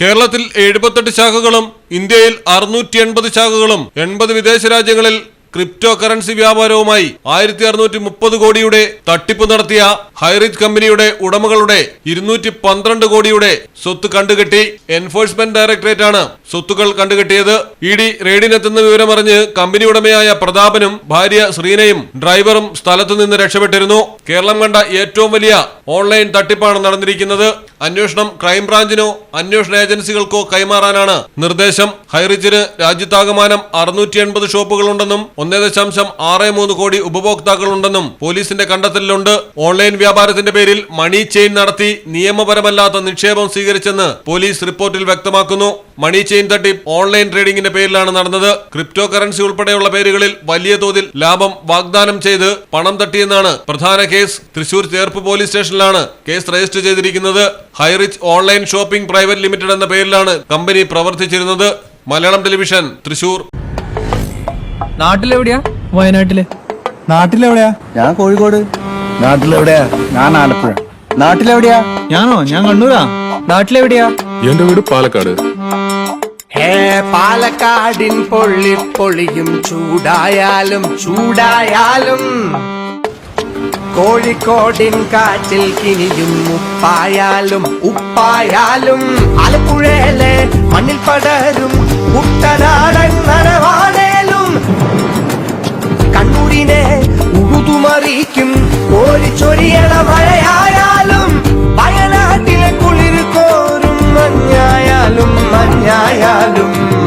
കേരളത്തിൽ എഴുപത്തെട്ട് ശാഖകളും ഇന്ത്യയിൽ അറുന്നൂറ്റി എൺപത് ശാഖകളും എൺപത് വിദേശ രാജ്യങ്ങളിൽ ക്രിപ്റ്റോ കറൻസി വ്യാപാരവുമായി ആയിരത്തി അറുന്നൂറ്റി മുപ്പത് കോടിയുടെ തട്ടിപ്പ് നടത്തിയ ഹൈറിച്ച് കമ്പനിയുടെ ഉടമകളുടെ ഇരുന്നൂറ്റി പന്ത്രണ്ട് കോടിയുടെ സ്വത്ത് കണ്ടുകെട്ടി എൻഫോഴ്സ്മെന്റ് ഡയറക്ടറേറ്റ് ആണ് സ്വത്തുക്കൾ കണ്ടുകെട്ടിയത്. ഇ ഡി റെയ്ഡിനെത്തുന്ന വിവരമറിഞ്ഞ് കമ്പനി ഉടമയായ പ്രതാപനും ഭാര്യ ശ്രീനയും ഡ്രൈവറും സ്ഥലത്തു നിന്ന് രക്ഷപ്പെട്ടിരുന്നു. കേരളം കണ്ട ഏറ്റവും വലിയ ഓൺലൈൻ തട്ടിപ്പാണ് നടന്നിരിക്കുന്നത്. അന്വേഷണം ക്രൈംബ്രാഞ്ചിനോ അന്വേഷണ ഏജൻസികൾക്കോ കൈമാറാനാണ്. നിർദ്ദേശം ഹൈറിച്ചിന് രാജ്യത്താകമാനം അറുന്നൂറ്റി എൺപത് ഷോപ്പുകളുണ്ടെന്നും ഒന്നേ ദശാംശം ആറ് മൂന്ന് കോടി ഉപഭോക്താക്കളുണ്ടെന്നും പോലീസിന്റെ കണ്ടെത്തലിലുണ്ട്. ഓൺലൈൻ വ്യാപാരത്തിന്റെ പേരിൽ മണി ചെയിൻ നടത്തി നിയമപരമല്ലാത്ത നിക്ഷേപം സ്വീകരിച്ചെന്ന് പോലീസ് റിപ്പോർട്ടിൽ വ്യക്തമാക്കുന്നു. മണി ചെയിൻ തട്ടിപ്പ് ഓൺലൈൻ ട്രേഡിംഗിന്റെ പേരിലാണ് നടന്നത്. ക്രിപ്റ്റോ കറൻസി ഉൾപ്പെടെയുള്ള പേരുകളിൽ വലിയ തോതിൽ ലാഭം വാഗ്ദാനം ചെയ്ത് പണം തട്ടിയെന്നാണ് പ്രധാന കേസ്. തൃശൂർ ചേർപ്പ് പോലീസ് സ്റ്റേഷനിലാണ് കേസ് രജിസ്റ്റർ ചെയ്തിരിക്കുന്നത്. Highrich online shopping private limited എന്ന പേരിലാണ് കമ്പനി പ്രവർത്തിച്ചിരുന്നത്. മലയാളം ടെലിവിഷൻ തൃശൂർ. നാട്ടിലെവിടെയാ? വയനാട്ടിൽ. നാട്ടിലെവിടെയാ? ഞാൻ കോഴിക്കോട്. നാട്ടിലെവിടെയാ? ഞാൻ ആലപ്പുഴ. നാട്ടിലെവിടെയാ? ഞാനോ? ഞാൻ കണ്ണൂരാ? നാട്ടിലെവിടെയാ? എന്റെ വീട് പാലക്കാട്. ഹേ പാലക്കാടിൻ പൊള്ളി പൊളിയും ചൂടായാലും ചൂടായാലും. കോഴിക്കോടിൻ കാറ്റിൽ കിനിയും ഉപ്പായാലും ഉപ്പായാലും. ആലപ്പുഴയിലെ മണ്ണിൽ പടരും